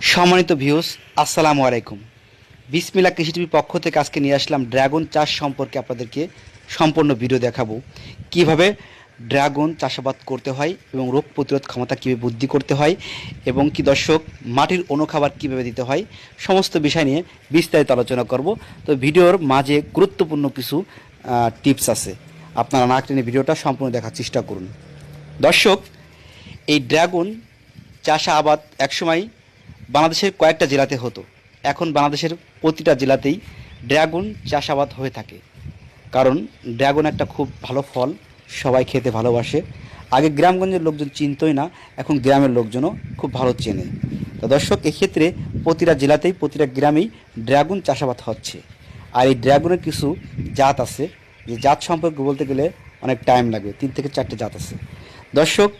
সম্মানিত ভিউস আসসালামু আলাইকুম। বিসমিল্লা কৃষি টিভির পক্ষ থেকে আজকে নিয়ে আসলাম ড্রাগন চাষ সম্পর্কে আপনাদেরকে সম্পূর্ণ ভিডিও দেখাবো। কীভাবে ড্রাগন চাষাবাদ করতে হয় এবং রোগ প্রতিরোধ ক্ষমতা কীভাবে বৃদ্ধি করতে হয় এবং কি দর্শক, মাটির অনুখাবার কীভাবে দিতে হয়, সমস্ত বিষয় নিয়ে বিস্তারিত আলোচনা করব। তো ভিডিওর মাঝে গুরুত্বপূর্ণ কিছু টিপস আছে। আপনারা না টেনে ভিডিওটা সম্পূর্ণ দেখার চেষ্টা করুন। দর্শক, এই ড্রাগন চাষাবাদ একসময় বাংলাদেশের কয়েকটা জেলাতে হতো। এখন বাংলাদেশের প্রতিটা জেলাতেই ড্রাগন চাষাবাদ হয়ে থাকে। কারণ ড্রাগন একটা খুব ভালো ফল, সবাই খেতে ভালোবাসে। আগে গ্রামগঞ্জের লোকজন চিনতই না, এখন গ্রামের লোকজনও খুব ভালো চেনে। তো দর্শক, এক্ষেত্রে প্রতিটা জেলাতেই, প্রতিটা গ্রামেই ড্রাগন চাষাবাদ হচ্ছে। আর এই ড্রাগনের কিছু জাত আছে, যে জাত সম্পর্কে বলতে গেলে অনেক টাইম লাগবে তিন থেকে চারটে জাত আছে। দর্শক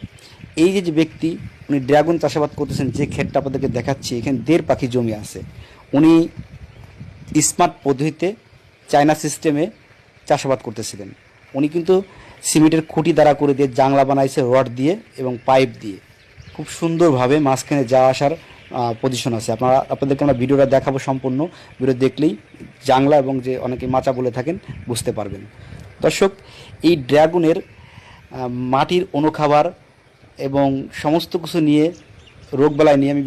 এই যে ব্যক্তি, উনি ড্রাগন চাষাবাদ করতেছেন, যে ক্ষেতটা আপনাদেরকে দেখাচ্ছি, এখানে দেড় পাখি জমি আছে। উনি স্মার্ট পদ্ধতিতে চায়না সিস্টেমে চাষাবাদ করতেছিলেন। উনি কিন্তু সিমেন্টের খুঁটি দ্বারা করে দিয়ে জাংলা বানাইছে, রড দিয়ে এবং পাইপ দিয়ে। খুব সুন্দরভাবে মাঝখানে যাওয়া আসার পজিশন আছে। আপনারা, আপনাদেরকে আমরা ভিডিওটা দেখাবো সম্পূর্ণ। ভিডিও দেখলেই জাংলা এবং যে অনেকে মাচা বলে থাকেন, বুঝতে পারবেন। দর্শক, এই ড্রাগনের মাটির অনুখাবার এবং সমস্ত কিছু নিয়ে রোগবালাই নিয়ে আমি